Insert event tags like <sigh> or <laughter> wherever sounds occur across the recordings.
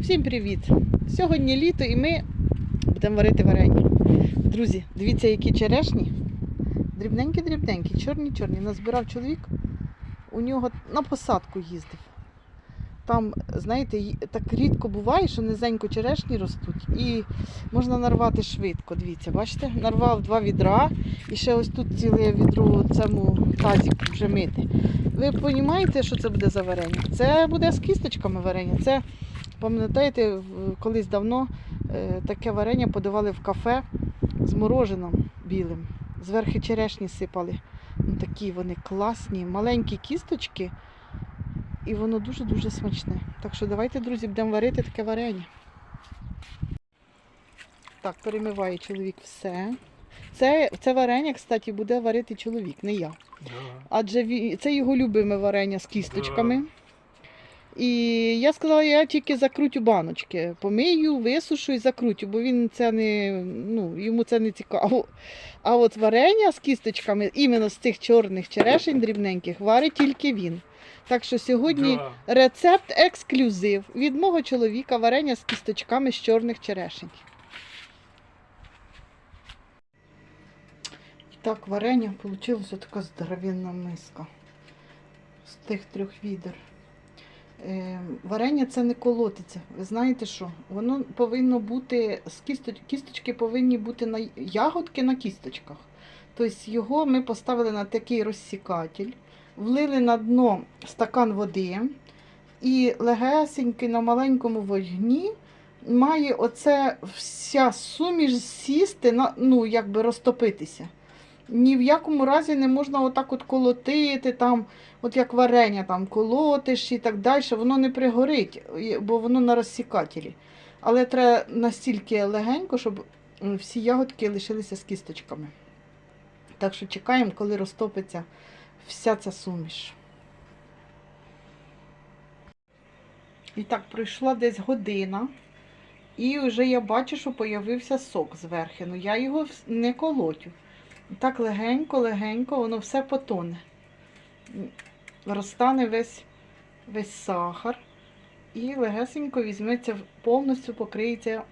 Всім привіт! Сьогодні літо і ми будемо варити варення. Друзі, дивіться, які черешні. Дрібненькі-дрібненькі, чорні-чорні. Назбирав чоловік, у нього на посадку їздив. Там, знаєте, так рідко буває, що низенько черешні ростуть і можна нарвати швидко. Дивіться, бачите? Нарвав два відра і ще ось тут ціле відро цьому тазіку вже мити. Ви розумієте, що це буде за варення? Це буде з кісточками варення. Це, пам'ятаєте, колись давно е, таке варення подавали в кафе з мороженом білим. Зверхи черешні сипали. Ну, такі вони класні, маленькі кісточки. І воно дуже-дуже смачне. Так що давайте, друзі, будемо варити таке варення. Так, перемиває чоловік все. Це, це варення, кстати, буде варити чоловік, не я. Адже ві- це його любиме варення з кісточками. І я сказала, я тільки закрутю баночки. Помию, висушу і закрутю, бо він це не, ну, йому це не цікаво. А от варення з кісточками, іменно з цих чорних черешень дрібненьких, варить тільки він. Так що сьогодні Да. рецепт ексклюзив від мого чоловіка варення з кісточками з чорних черешень. Так, варення вийшла така здоровенна миска з тих трьох відер. Е, варення це не колотиться. Ви знаєте що? Воно повинно бути, з кісточ, кісточки повинні бути на ягодки на кісточках. Тобто його ми поставили на такий розсікатель, влили на дно стакан води і легесенький на маленькому вогні має оце вся суміш сісти, на, ну, якби розтопитися. Ні в якому разі не можна отак от колотити, там, от як варення там колотиш і так далі, воно не пригорить, бо воно на розсікателі. Але треба настільки легенько, щоб всі ягодки лишилися з кісточками. Так що чекаємо, коли розтопиться вся ця суміш. І так, пройшла десь година. І вже я бачу, що появився сок зверху. Ну я його не колотю. Так легенько, легенько, воно все потоне. Розтане весь, весь сахар. І легесенько візьметься, повністю покриється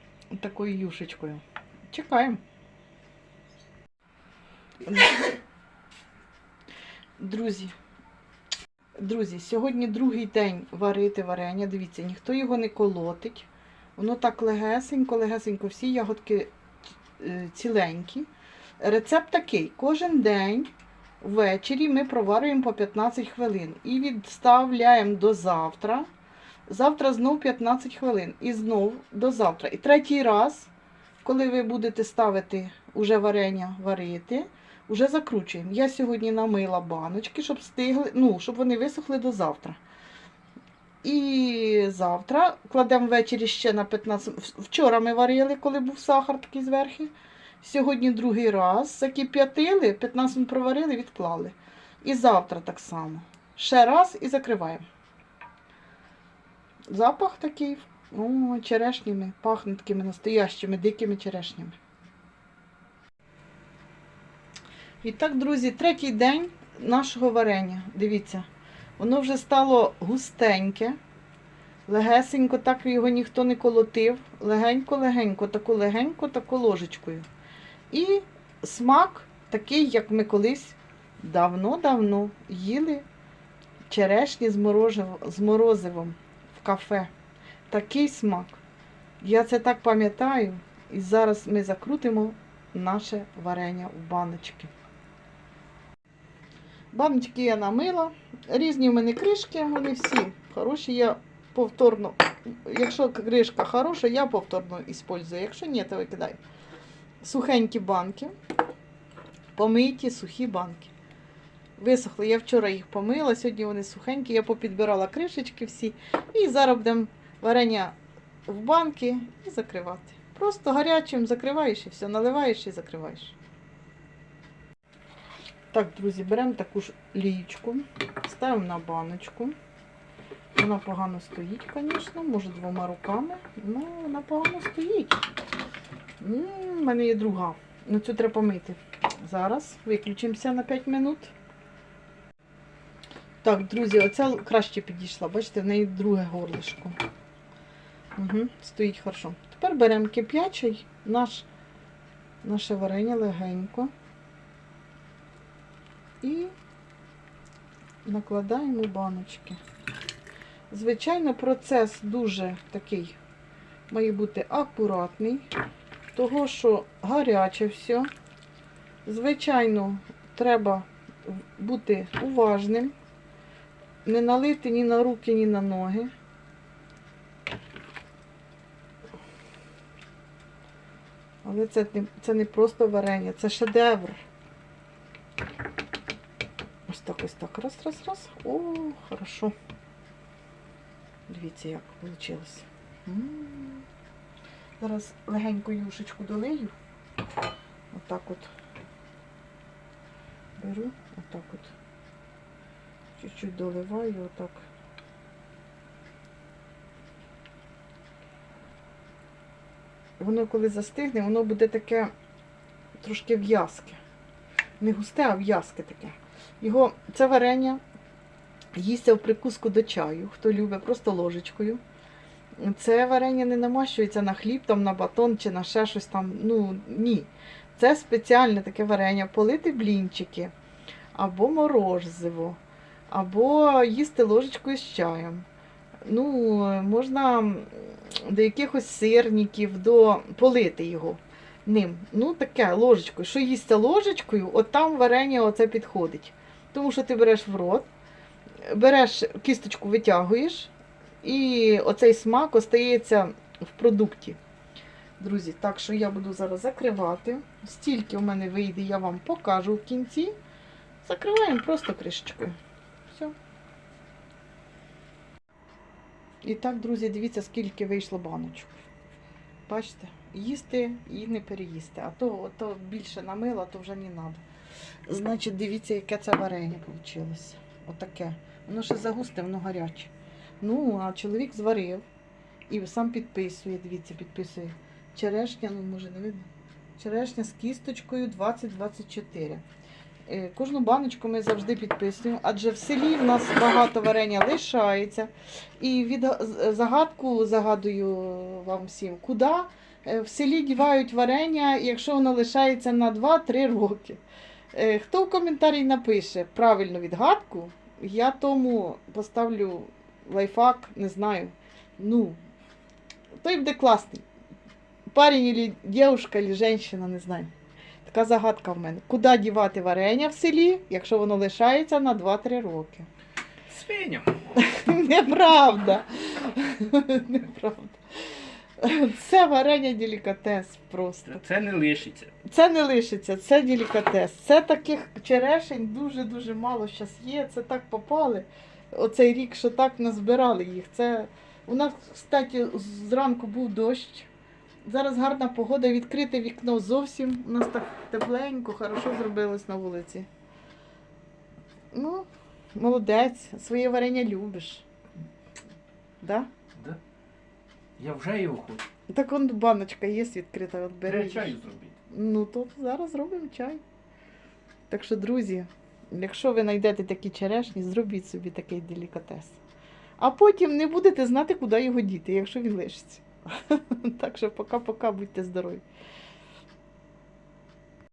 такою юшечкою. Чекаємо. Друзі, друзі, сьогодні другий день варити варення. Дивіться, ніхто його не колотить. Воно так легесенько, легесенько, всі ягодки е, ціленькі. Рецепт такий: кожен день ввечері ми проварюємо по 15 хвилин і відставляємо до завтра. Завтра знов 15 хвилин. І знов до завтра. І третій раз, коли ви будете ставити уже варення варити, вже закручуємо. Я сьогодні намила баночки, щоб стигли, ну, щоб вони висохли до завтра. І завтра кладемо ввечері ще на 15. Вчора ми варили, коли був сахар такий зверху. Сьогодні другий раз закип'ятили, 15 минут проварили, відклали. І завтра так само. Ще раз і закриваємо. Запах такий, о, черешнями, пахне такими настоящими дикими черешнями. І так, друзі, третій день нашого варення. Дивіться, воно вже стало густеньке. Легесенько, так його ніхто не колотив. Легенько-легенько, таку легенько, таку ложечкою. І смак такий, як ми колись давно-давно їли черешні з, морозивом в кафе. Такий смак. Я це так пам'ятаю. І зараз ми закрутимо наше варення в баночки. Баночки я намила. Різні в мене кришки, вони всі хороші. Я повторно, якщо кришка хороша, я повторно використовую. Якщо ні, то викидаю. Сухенькі банки. Помиті сухі банки. Висохли. Я вчора їх помила, сьогодні вони сухенькі. Я попідбирала кришечки всі. І зараз будемо варення в банки і закривати. Просто гарячим закриваєш і все, наливаєш і закриваєш. Так, друзі, беремо таку ж лієчку, ставимо на баночку. Вона погано стоїть, звісно, може двома руками. Ну, вона погано стоїть. У мене є друга. Ну цю треба помити. Зараз виключимося на 5 минут. Так, друзі, оця краще підійшла. Бачите, в неї друге горлишко. Угу, стоїть хорошо. Тепер беремо кип'ячий наш, наше варення легенько. І накладаємо баночки. Звичайно, процес дуже такий має бути акуратний, того що гаряче все. Звичайно, треба бути уважним, не налити ні на руки, ні на ноги. Але це це не просто варення, це шедевр. Ось так, ось так. Раз, раз, раз. О, хорошо. Дивіться, як вийшло. Зараз легенько юшечку долию. Отак от беру, отак от. Чуть-чуть доливаю, отак. Воно коли застигне, воно буде таке трошки в'язке. Не густе, а в'язке таке. Його, це варення їсться в прикуску до чаю, хто любить, просто ложечкою. Це варення не намащується на хліб, там, на батон чи на ще щось там. Ну, ні. Це спеціальне таке варення, полити блінчики, або морозиво, або їсти ложечкою з чаєм. Ну, можна до якихось сирників, до полити його ним. Ну, таке ложечкою. Що їсться ложечкою, от там варення оце підходить. Тому що ти береш в рот, береш кісточку, витягуєш, і оцей смак остається в продукті. Друзі, так що я буду зараз закривати. Стільки в мене вийде, я вам покажу в кінці. Закриваємо просто кришечкою. Все. І так, друзі, дивіться, скільки вийшло баночок. Бачите, їсти і не переїсти. А то, то більше намила, то вже не треба. Значить, дивіться, яке це варення вийшло. Отаке. Воно ще загусте, воно гаряче. Ну, а чоловік зварив і сам підписує, дивіться, підписує. Черешня, ну може не видно. Черешня з кісточкою 2024. Е, Кожну баночку ми завжди підписуємо, адже в селі в нас багато варення лишається. І від загадку загадую вам всім, куди е, в селі дівають варення, якщо воно лишається на 2-3 роки. Е, Хто в коментарі напише правильну відгадку, я тому поставлю лайфхак, не знаю. Ну, той буде класний. Парень или девушка, или женщина, не знаю. Така загадка в мене. Куди дівати варення в селі, якщо воно лишається на 2-3 роки? Свиня. <laughs> Неправда. <laughs> Неправда. Це варення делікатес просто. Це не лишиться. Це не лишиться, це делікатес. Це таких черешень дуже-дуже мало зараз є. Це так попали. Оцей рік, що так назбирали їх. Це у нас, кстати, зранку був дощ. Зараз гарна погода, відкрите вікно зовсім. У нас так тепленько, хорошо зробилось на вулиці. Ну, молодець, своє варення любиш. Да? Да? Я вже його хочу. Так он баночка є відкрита, от бери. Треба чаю зробити. Ну, то зараз зробимо чай. Так що, друзі, якщо ви знайдете такі черешні, зробіть собі такий делікатес. А потім не будете знати, куди його діти, якщо він лишиться. <laughs> Так що пока-пока, будьте здорові.